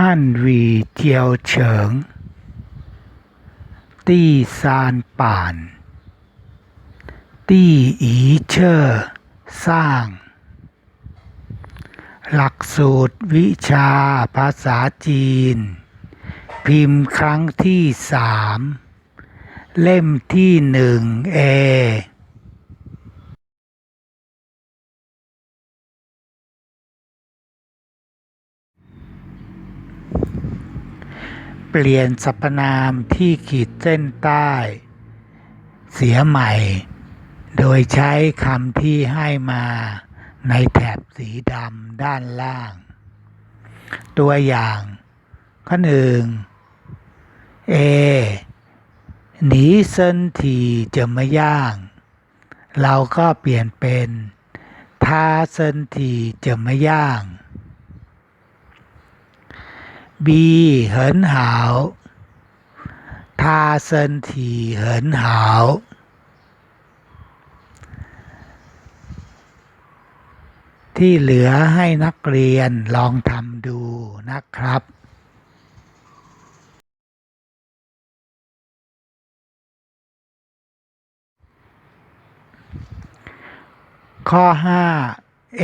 ฮั่นวีเจียวเฉิง ตี้ซานป่าน ตี้อีเชอร์สร้าง หลักสูตรวิชาภาษาจีน พิมพ์ครั้งที่สาม เล่มที่หนึ่งเอ เปลี่ยนสรรพนามที่ขีดเส้นใต้ เสียใหม่ โดยใช้คำที่ให้มาในแถบสีดำด้านล่าง ตัวอย่างข้อหนึ่ง A หนีเส้นทีจะไม่ย่าง เราก็เปลี่ยนเป็นท้าเส้นทีจะไม่ย่าง B 很好他身体很好ที่เหลือให้นักเรียนลองทำดูนะครับ ข้อ 5 A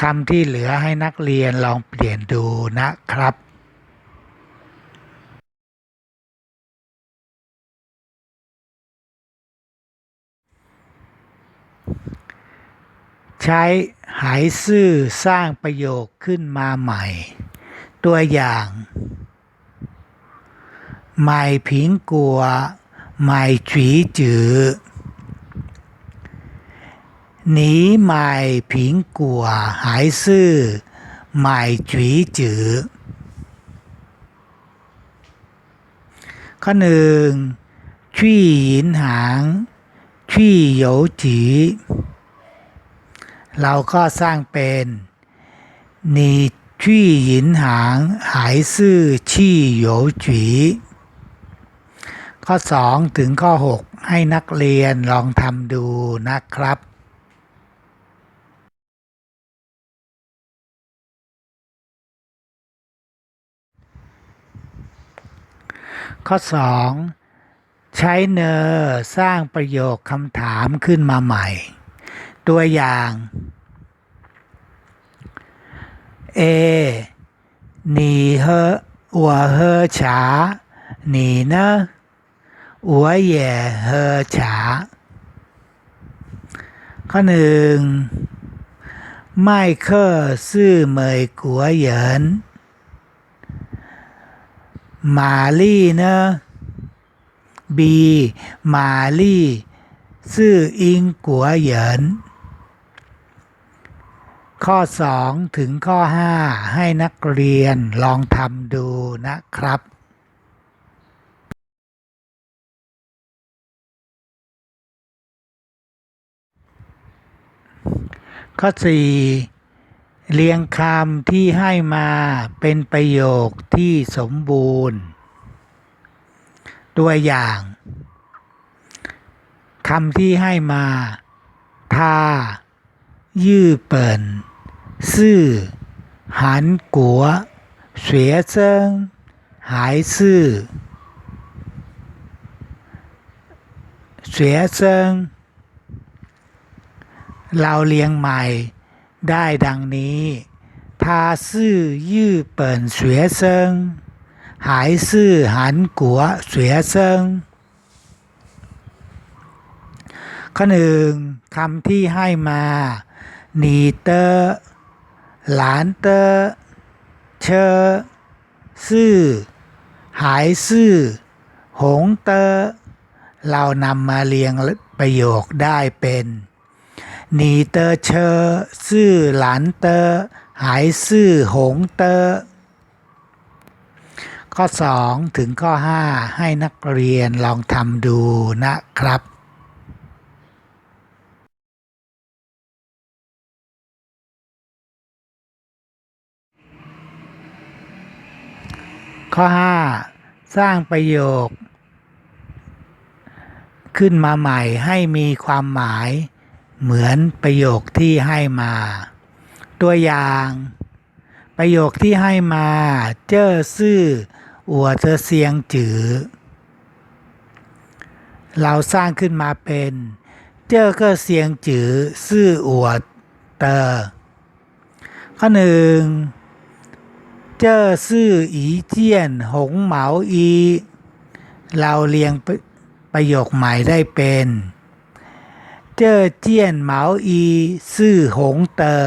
คำที่เหลือให้นักเรียนลองเปลี่ยนดูนะครับใช้หายซื่อสร้างประโยคขึ้นมาใหม่ ตัวอย่างไม่ผิงกัวไม่จีจือ หนีหมายผิงกัวหายซื่อหมายจีจือ ข้อหนึ่งชี่หยินหางชี่โยจีเราก็สร้างเป็นนีชี่หยินหางหายซื่อชี่โยจีข้อสองถึงข้อหกให้นักเรียนลองทำดูนะครับ ข้อ 2 ใช้เนอร์สร้างประโยคคำถามขึ้นมาใหม่ ตัวอย่าง A หนีเหออัวเหอฉาหนีนข้อหนึ่งไม่เคอซื่อเมยกัวเยิน 玛丽呢 B 玛丽是英国人ข้อ 2 ถึงข้อ 5 ให้นักเรียนลองทำดูนะครับ ข้อ 4 เรียงคำที่ให้มาเป็นประโยคที่สมบูรณ์ ตัวอย่างคำที่ให้มาทายื่อเปิ่นซื่อหันกัว เสียเซิงหายซื่อเสียเซิงเราเรียงใหม่ ได้ดังนี้他是日本学生还是韩国学生ข้อหนึ่งคำที่ให้มาหนีเตอร์หลานเตอร์เชอซื่อหายซื่อหงเตอร์เรานำมาเรียงประโยคได้เป็น หนีเตอร์เชอซื่อหลานเตอร์หายซื่อหงเตอร์ข้อข้อ 2 ถึงข้อ 5 ให้นักเรียนลองทำดูนะครับข้อ 5 สร้างประโยค ขึ้นมาใหม่ให้มีความหมาย เหมือนประโยคที่ให้มา ตัวอย่าง ประโยคที่ให้มา เจ้อซื่ออัวเธอเสียงจือ เราสร้างขึ้นมาเป็น เจ้อก็เสียงจือซื่ออัวเตอข้อหนึ่งเจ้อซื่ออีเจียน หงเหมาอี เราเรียงประโยคใหม่ได้เป็น เจ้อเจียนเหมาอีซื่อหงเตอ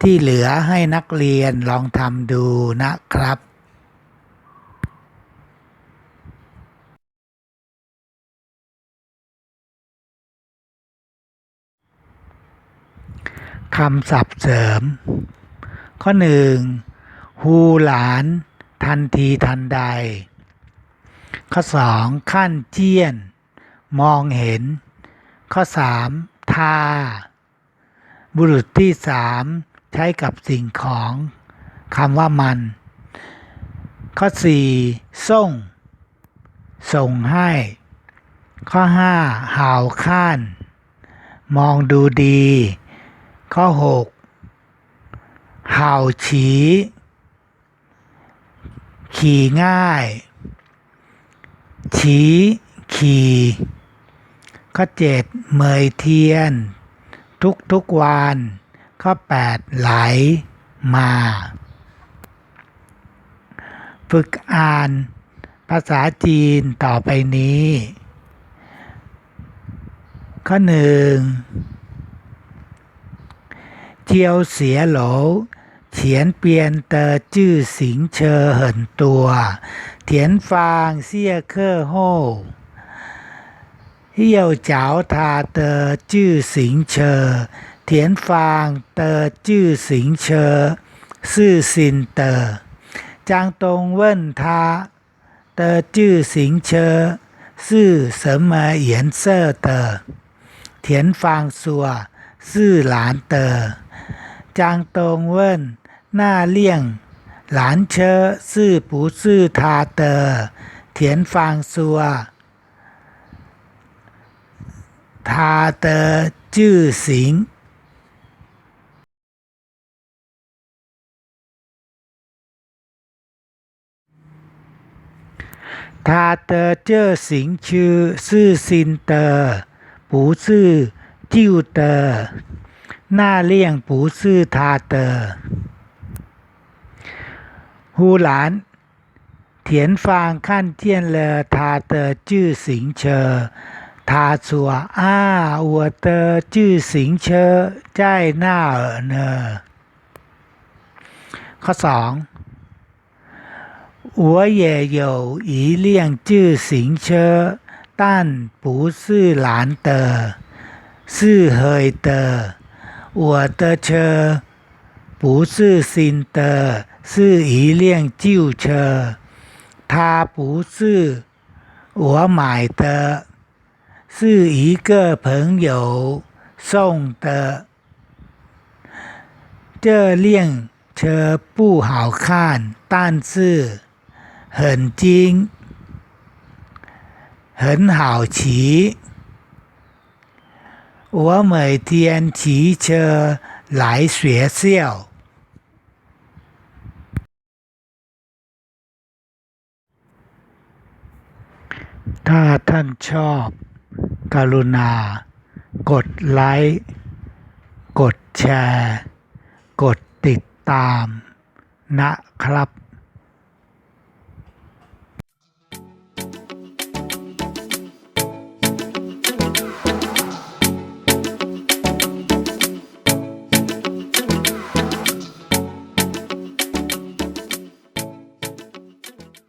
ที่เหลือให้นักเรียนลองทำดูนะครับคำศัพท์เสริม ข้อหนึ่งฮูหลาน ทันทีทันใด ข้อสองขั้นเจียน มองเห็น ข้อสามทา บุรุษที่สามใช้กับสิ่งของคำว่ามัน ข้อสี่ส่ง ส่งให้ ข้อห้าห่าวข้าน มองดูดี ข้อหกห่าวฉีขี่ง่าย ฉีขี่ ข้อเจ็ดเมยเทียน ทุกทุกวันข้อแปดไหลมา ฝึกอ่านภาษาจีนต่อไปนี้ ข้อหนึ่งเจียวเสียโหลเฉียนเปียนเตอจื้อสิงเชอเหินตัว เถียนฟางเสี้ยเคอโฮ เหี่ยวเจ๋าทาเตอจื้อสิงเชอเถียนฟางเตอจื้อสิงเชอซื่อซินเตอจางตงเว่น ทาเตอจื้อสิงเชอซื่อเสริมมาเหยียนเซอเตอเถีย นฟางซัว ซื่อหลานเตอ จางตงเว่นหน้าเลี่ยง หลานเชอซื่อปูซื่อทาเตอ เถียนฟางซัว ทาเตอจื้อสิง ทาเตอเจ้อสิงชื่อซื่อซินเตอ ปูซื่อจิ้วเตอ หน้าเลี่ยงปูซื่อทาเตอ ฮูหลาน เถียนฟางขั้นเทียนเลอทาเตอจื้อสิงเชอ ทาสัวอ้าอัวเตอจื้อสิงเชอใจายหน้าเออเนอ ข้อสอง我也有一辆自行车，但不是蓝的，是黑的。我的车不是新的，是一辆旧车。它不是我买的， 是一个朋友送的。这辆车不好看，但是很精，很好骑。我每天骑车来学校。ถ้าท่านชอบ กรุณา กดไลค์ กดแชร์ กดติดตาม นะครับ